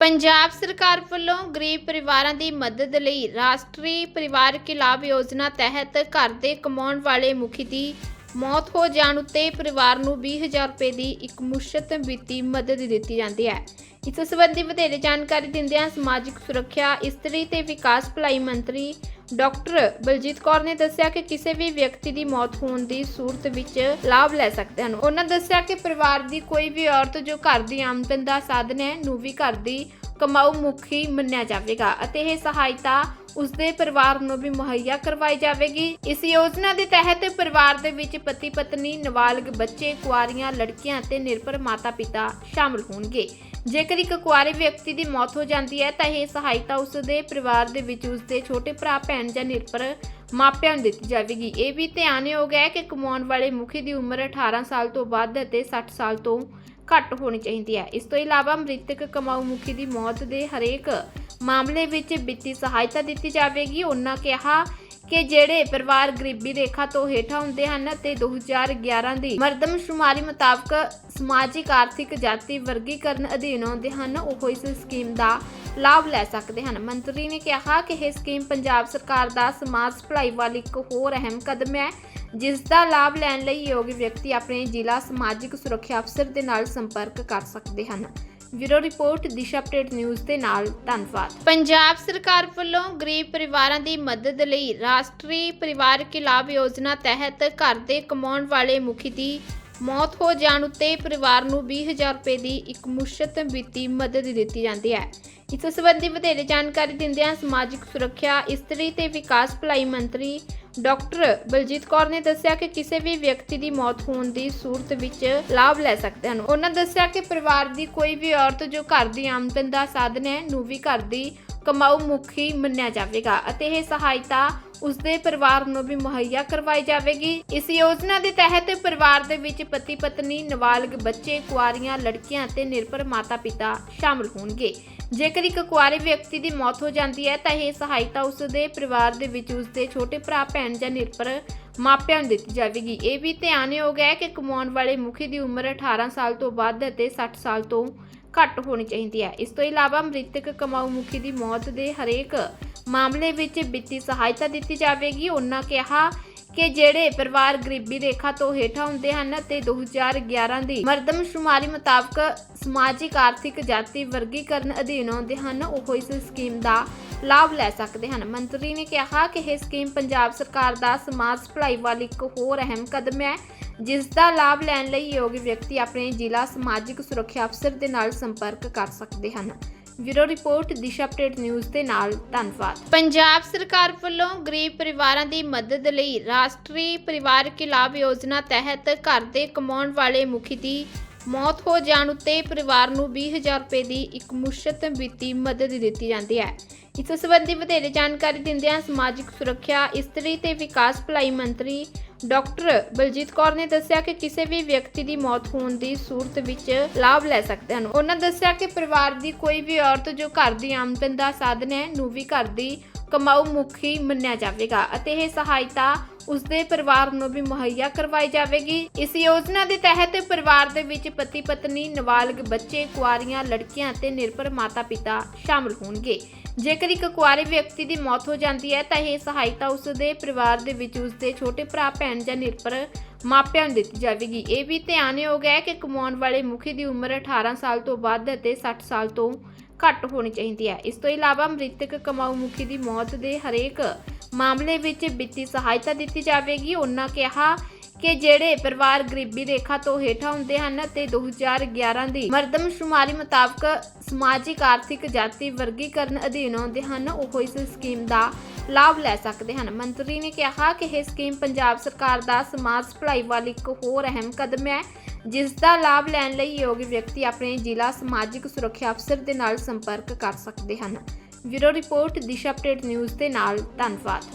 ਪੰਜਾਬ ਸਰਕਾਰ ਵੱਲੋਂ ਗਰੀਬ ਪਰਿਵਾਰਾਂ ਦੀ ਮਦਦ ਲਈ ਰਾਸ਼ਟਰੀ ਪਰਿਵਾਰਕ ਲਾਭ ਯੋਜਨਾ ਤਹਿਤ ਘਰ ਦੇ ਕਮਾਉਣ ਵਾਲੇ ਮੁਖੀ ਦੀ ਮੌਤ ਹੋ ਜਾਣ ਉੱਤੇ ਪਰਿਵਾਰ ਨੂੰ 20000 ਰੁਪਏ ਦੀ ਇੱਕ ਮੁਸ਼ਤ ਵਿੱਤੀ ਮਦਦ ਦਿੱਤੀ ਜਾਂਦੀ ਹੈ। ਇਸ ਸੰਬੰਧੀ ਵਧੇਰੇ ਜਾਣਕਾਰੀ ਦਿੰਦਿਆਂ ਸਮਾਜਿਕ ਸੁਰੱਖਿਆ, ਇਸਤਰੀ ਤੇ ਵਿਕਾਸ ਭਲਾਈ ਮੰਤਰੀ ਡਾਕਟਰ ਬਲਜੀਤ ਕੌਰ ਨੇ ਦੱਸਿਆ ਕਿ ਕਿਸੇ ਵੀ ਵਿਅਕਤੀ ਦੀ ਮੌਤ ਹੋਣ ਦੀ ਸੂਰਤ ਵਿੱਚ ਲਾਭ ਲੈ ਸਕਦੇ ਹਨ। ਉਹਨਾਂ ਦੱਸਿਆ ਕਿ ਪਰਿਵਾਰ ਦੀ ਕੋਈ ਵੀ ਔਰਤ ਜੋ ਘਰ ਦੀ ਆਮਦਨ ਦਾ ਸਾਧਨ ਹੈ, ਨੂੰ ਵੀ ਘਰ ਦੀ ਕਮਾਊ ਮੁਖੀ ਮੰਨਿਆ ਜਾਵੇਗਾ ਅਤੇ ਇਹ ਸਹਾਇਤਾ ਉਸਦੇ ਪਰਿਵਾਰ ਨੂੰ ਵੀ ਮੁਹੱਈਆ ਕਰਵਾਈ ਜਾਵੇਗੀ। ਇਸ ਯੋਜਨਾ ਦੇ ਤਹਿਤ ਪਰਿਵਾਰ ਦੇ ਵਿੱਚ ਪਤੀ ਪਤਨੀ ਨਾਬਾਲਗ ਬੱਚੇ, ਕੁਆਰੀਆਂ, ਲੜਕੀਆਂ ਅਤੇ ਨਿਰਭਰ ਮਾਤਾ-ਪਿਤਾ ਸ਼ਾਮਲ ਹੋਣਗੇ। ਜੇਕਰ ਇੱਕ ਕੁਆਰੇ ਵਿਅਕਤੀ ਦੀ ਮੌਤ ਹੋ ਜਾਂਦੀ ਹੈ, ਤਾਂ ਇਹ ਸਹਾਇਤਾ ਉਸ ਦੇ ਪਰਿਵਾਰ ਦੇ ਵਿੱਚ ਉਸ ਦੇ ਛੋਟੇ ਭਰਾ, ਭੈਣ ਜਾਂ ਨਿਰਭਰ ਮਾਪਿਆਂ ਨੂੰ ਦਿੱਤੀ ਜਾਵੇਗੀ। ਇਹ ਵੀ ਧਿਆਨਯੋਗ ਹੈ ਕਿ ਕਮਾਉਣ ਵਾਲੇ ਮੁਖੀ ਦੀ ਉਮਰ 18 ਸਾਲ ਤੋਂ ਵੱਧ ਅਤੇ 60 ਸਾਲ ਤੋਂ ਘੱਟ ਹੋਣੀ ਚਾਹੀਦੀ ਹੈ। ਇਸ ਤੋਂ ਇਲਾਵਾ ਮ੍ਰਿਤਕ ਕਮਾਊ ਮੁਖੀ ਦੀ ਮੌਤ ਦੇ ਹਰੇਕ ਮਾਮਲੇ ਵਿੱਚ ਵਿੱਤੀ ਸਹਾਇਤਾ ਦਿੱਤੀ ਜਾਵੇਗੀ। ਉਹਨਾਂ ਕਿਹਾ ਕਿ ਜਿਹੜੇ ਪਰਿਵਾਰ ਗਰੀਬੀ ਰੇਖਾ ਤੋਂ ਹੇਠਾਂ ਹੁੰਦੇ ਹਨ ਤੇ 2011 ਦੀ ਮਰਦਮਸ਼ੁਮਾਰੀ ਮੁਤਾਬਕ ਸਮਾਜਿਕ, ਆਰਥਿਕ, ਜਾਤੀ ਵਰਗੀਕਰਨ ਅਧੀਨ ਆਉਂਦੇ ਹਨ, ਉਹ ਇਸ ਸਕੀਮ ਦਾ ਲਾਭ ਲੈ ਸਕਦੇ ਹਨ। ਮੰਤਰੀ ਨੇ ਕਿਹਾ ਕਿ ਇਹ ਸਕੀਮ ਪੰਜਾਬ ਸਰਕਾਰ ਦਾ ਸਮਾਜ ਭਲਾਈ ਵੱਲ ਇੱਕ ਹੋਰ ਅਹਿਮ ਕਦਮ ਹੈ, ਜਿਸ ਦਾ ਲਾਭ ਲੈਣ ਲਈ ਯੋਗ ਵਿਅਕਤੀ ਆਪਣੇ ਜ਼ਿਲ੍ਹਾ ਸਮਾਜਿਕ ਸੁਰੱਖਿਆ ਅਫਸਰ ਦੇ ਨਾਲ ਸੰਪਰਕ ਕਰ ਸਕਦੇ ਹਨ। Bureau report, Disha update news ਦੇ ਨਾਲ ਧੰਨਵਾਦ। ਪੰਜਾਬ ਸਰਕਾਰ ਵੱਲੋਂ ਗਰੀਬ ਪਰਿਵਾਰਾਂ ਦੀ ਮਦਦ ਲਈ ਰਾਸ਼ਟਰੀ ਪਰਿਵਾਰਕ ਲਾਭ ਯੋਜਨਾ ਤਹਿਤ ਘਰ ਦੇ ਕਮਾਉਣ ਵਾਲੇ ਮੁਖੀ ਦੀ ਮੌਤ ਹੋ ਜਾਣ ਉੱਤੇ ਪਰਿਵਾਰ ਨੂੰ 20000 ਰੁਪਏ ਦੀ ਇੱਕ ਮੁਸ਼ਤ ਵਿੱਤੀ ਮਦਦ ਦਿੱਤੀ ਜਾਂਦੀ ਹੈ। ਇਸ ਸੰਬੰਧੀ ਵਧੇਰੇ ਜਾਣਕਾਰੀ ਦਿੰਦਿਆਂ ਸਮਾਜਿਕ ਸੁਰੱਖਿਆ, ਇਸਤਰੀ ਤੇ ਵਿਕਾਸ ਭਲਾਈ ਮੰਤਰੀ ਡਾਕਟਰ ਬਲਜੀਤ ਕੌਰ ਨੇ ਦੱਸਿਆ ਕਿ ਕਿਸੇ ਵੀ ਵਿਅਕਤੀ ਦੀ ਮੌਤ ਹੋਣ ਦੀ ਸੂਰਤ ਵਿੱਚ ਲਾਭ ਲੈ ਸਕਦੇ ਹਨ। ਉਹਨਾਂ ਦੱਸਿਆ ਕਿ ਪਰਿਵਾਰ ਦੀ ਕੋਈ ਵੀ ਔਰਤ ਜੋ ਘਰ ਦੀ ਆਮਦਨ ਦਾ ਸਾਧਨ ਹੈ, ਨੂੰ ਵੀ ਘਰ ਦੀ ਕਮਾਊ ਮੁਖੀ ਮੰਨਿਆ ਜਾਵੇਗਾ ਅਤੇ ਇਹ ਸਹਾਇਤਾ ਉਸਦੇ ਪਰਿਵਾਰ ਨੂੰ ਵੀ ਮੁਹੱਈਆ ਕਰਵਾਈ ਜਾਵੇਗੀ। ਇਸ ਯੋਜਨਾ ਦੇ ਤਹਿਤ ਪਰਿਵਾਰ ਦੇ ਵਿੱਚ ਪਤੀ ਪਤਨੀ ਨਾਬਾਲਗ ਬੱਚੇ, ਕੁਆਰੀਆਂ, ਲੜਕੀਆਂ ਅਤੇ ਨਿਰਭਰ ਮਾਤਾ-ਪਿਤਾ ਸ਼ਾਮਲ ਹੋਣਗੇ। ਜੇਕਰ ਇੱਕ ਕੁਆਰੇ ਵਿਅਕਤੀ ਦੀ ਮੌਤ ਹੋ ਜਾਂਦੀ ਹੈ, ਤਾਂ ਇਹ ਸਹਾਇਤਾ ਉਸਦੇ ਪਰਿਵਾਰ ਦੇ ਵਿੱਚ ਉਸਦੇ ਛੋਟੇ ਭਰਾ, ਭੈਣ ਜਾਂ ਨਿਰਭਰ ਮਾਪਿਆਂ ਨੂੰ ਦਿੱਤੀ ਜਾਵੇਗੀ। ਇਹ ਵੀ ਧਿਆਨਯੋਗ ਹੈ ਕਿ ਕਮਾਉਣ ਵਾਲੇ ਮੁਖੀ ਦੀ ਉਮਰ 18 ਸਾਲ ਤੋਂ ਵੱਧ ਅਤੇ 60 ਸਾਲ ਤੋਂ ਘੱਟ ਹੋਣੀ ਚਾਹੀਦੀ ਹੈ। ਇਸ ਤੋਂ ਇਲਾਵਾ ਮ੍ਰਿਤਕ ਕਮਾਊ ਮੁਖੀ ਦੀ ਮੌਤ ਦੇ ਹਰੇਕ ਮਾਮਲੇ ਵਿੱਚ ਵਿੱਤੀ ਸਹਾਇਤਾ ਦਿੱਤੀ ਜਾਵੇਗੀ। ਉਹਨਾਂ ਕਿਹਾ ਕਿ ਜਿਹੜੇ ਪਰਿਵਾਰ ਗਰੀਬੀ ਰੇਖਾ ਤੋਂ ਹੇਠਾਂ ਹੁੰਦੇ ਹਨ ਤੇ 2011 ਦੀ ਮਰਦਮਸ਼ੁਮਾਰੀ ਮੁਤਾਬਕ ਸਮਾਜਿਕ, ਆਰਥਿਕ, ਜਾਤੀ ਵਰਗੀਕਰਨ ਅਧੀਨ ਆਉਂਦੇ ਹਨ, ਉਹ ਇਸ ਸਕੀਮ ਦਾ ਲਾਭ ਲੈ ਸਕਦੇ ਹਨ। ਮੰਤਰੀ ਨੇ ਕਿਹਾ ਕਿ ਇਹ ਸਕੀਮ ਪੰਜਾਬ ਸਰਕਾਰ ਦਾ ਸਮਾਜ ਭਲਾਈ ਵੱਲ ਇੱਕ ਹੋਰ ਅਹਿਮ ਕਦਮ ਹੈ। ਜਿਸ ਦਾ ਲਾਭ ਲੈਣ ਲਈ ਯੋਗ ਵਿਅਕਤੀ ਆਪਣੇ ਜ਼ਿਲ੍ਹਾ ਸਮਾਜਿਕ ਸੁਰੱਖਿਆ ਅਫਸਰ ਦੇ ਨਾਲ ਸੰਪਰਕ ਕਰ ਸਕਦੇ ਹਨ। Bureau report, Disha update news ਦੇ ਨਾਲ, ਧੰਨਵਾਦ। ਪੰਜਾਬ ਸਰਕਾਰ ਵੱਲੋਂ ਗਰੀਬ ਪਰਿਵਾਰਾਂ ਦੀ ਮਦਦ ਲਈ ਰਾਸ਼ਟਰੀ ਪਰਿਵਾਰ ਪਰਿਵਾਰਕ ਲਾਭ ਯੋਜਨਾ ਤਹਿਤ ਘਰ ਦੇ ਕਮਾਉਣ ਵਾਲੇ ਮੁਖੀ ਦੀ ਮੌਤ ਹੋ ਜਾਣ ਉੱਤੇ ਪਰਿਵਾਰ ਨੂੰ 20000 ਰੁਪਏ ਦੀ ਇੱਕ ਮੁਸ਼ਤ ਵਿੱਤੀ ਮਦਦ ਦਿੱਤੀ ਜਾਂਦੀ ਹੈ। ਇਸ ਸੰਬੰਧੀ ਵਧੇਰੇ ਜਾਣਕਾਰੀ ਦਿੰਦਿਆਂ ਸਮਾਜਿਕ ਸੁਰੱਖਿਆ, ਇਸਤਰੀ ਤੇ ਵਿਕਾਸ ਭਲਾਈ ਮੰਤਰੀ ਡਾਕਟਰ ਬਲਜੀਤ ਕੌਰ ਨੇ ਦੱਸਿਆ ਕਿ ਕਿਸੇ ਵੀ ਵਿਅਕਤੀ ਦੀ ਮੌਤ ਹੋਣ ਦੀ ਸੂਰਤ ਵਿੱਚ ਲਾਭ ਲੈ ਸਕਦੇ ਹਨ। ਉਹਨਾਂ ਦੱਸਿਆ ਕਿ ਪਰਿਵਾਰ ਦੀ ਕੋਈ ਵੀ ਔਰਤ ਜੋ ਘਰ ਦੀ ਆਮਦਨ ਦਾ ਸਾਧਨ ਹੈ, ਨੂੰ ਵੀ ਘਰ ਦੀ ਕਮਾਊ ਮੁਖੀ ਮੰਨਿਆ ਜਾਵੇਗਾ ਅਤੇ ਇਹ ਸਹਾਇਤਾ ਉਸਦੇ ਪਰਿਵਾਰ ਨੂੰ ਵੀ ਮੁਹੱਈਆ ਕਰਵਾਈ ਜਾਵੇਗੀ। ਇਸ ਯੋਜਨਾ ਦੇ ਤਹਿਤ ਪਰਿਵਾਰ ਦੇ ਵਿੱਚ ਪਤੀ ਪਤਨੀ ਨਾਬਾਲਗ ਬੱਚੇ, ਕੁਆਰੀਆਂ, ਲੜਕੀਆਂ ਅਤੇ ਨਿਰਭਰ ਮਾਤਾ-ਪਿਤਾ ਸ਼ਾਮਲ ਹੋਣਗੇ। ਜੇਕਰ ਇੱਕ ਕੁਆਰੇ ਵਿਅਕਤੀ ਦੀ ਮੌਤ ਹੋ ਜਾਂਦੀ ਹੈ, ਤਾਂ ਇਹ ਸਹਾਇਤਾ ਉਸ ਦੇ ਪਰਿਵਾਰ ਦੇ ਵਿੱਚ ਉਸ ਦੇ ਛੋਟੇ ਭਰਾ, ਭੈਣ ਜਾਂ ਨਿਰਭਰ ਮਾਪਿਆਂ ਨੂੰ ਦਿੱਤੀ ਜਾਵੇਗੀ। ਇਹ ਵੀ ਧਿਆਨਯੋਗ ਹੈ ਕਿ ਕਮਾਉਣ ਵਾਲੇ ਮੁਖੀ ਦੀ ਉਮਰ 18 ਸਾਲ ਤੋਂ ਵੱਧ ਅਤੇ 60 ਸਾਲ ਤੋਂ ਘੱਟ ਹੋਣੀ ਚਾਹੀਦੀ ਹੈ। ਇਸ ਤੋਂ ਇਲਾਵਾ ਮ੍ਰਿਤਕ ਕਮਾਊ ਮੁਖੀ ਦੀ ਮੌਤ ਦੇ ਹਰੇਕ ਮਾਮਲੇ ਵਿੱਚ ਵਿੱਤੀ ਸਹਾਇਤਾ ਦਿੱਤੀ ਜਾਵੇਗੀ। ਉਹਨਾਂ ਕਿਹਾ ਕਿ ਜਿਹੜੇ ਪਰਿਵਾਰ ਗਰੀਬੀ ਰੇਖਾ ਤੋਂ ਹੇਠਾਂ ਹੁੰਦੇ ਹਨ ਤੇ 2011 ਦੀ ਮਰਦਮਸ਼ੁਮਾਰੀ ਮੁਤਾਬਕ ਸਮਾਜਿਕ, ਆਰਥਿਕ, ਜਾਤੀ ਵਰਗੀਕਰਨ ਅਧੀਨ ਆਉਂਦੇ ਹਨ, ਉਹ ਇਸ ਸਕੀਮ ਦਾ ਲਾਭ ਲੈ ਸਕਦੇ ਹਨ। ਮੰਤਰੀ ਨੇ ਕਿਹਾ ਕਿ ਇਹ ਸਕੀਮ ਪੰਜਾਬ ਸਰਕਾਰ ਦਾ ਸਮਾਜ ਭਲਾਈ ਵੱਲ ਇੱਕ ਹੋਰ ਅਹਿਮ ਕਦਮ ਹੈ। ਜਿਸ ਦਾ ਲਾਭ ਲੈਣ ਲਈ ਯੋਗ ਵਿਅਕਤੀ ਆਪਣੇ ਜ਼ਿਲ੍ਹਾ ਸਮਾਜਿਕ ਸੁਰੱਖਿਆ ਅਫਸਰ ਦੇ ਨਾਲ ਸੰਪਰਕ ਕਰ ਸਕਦੇ ਹਨ। Bureau report, Disha update news ਦੇ ਨਾਲ, ਧੰਨਵਾਦ।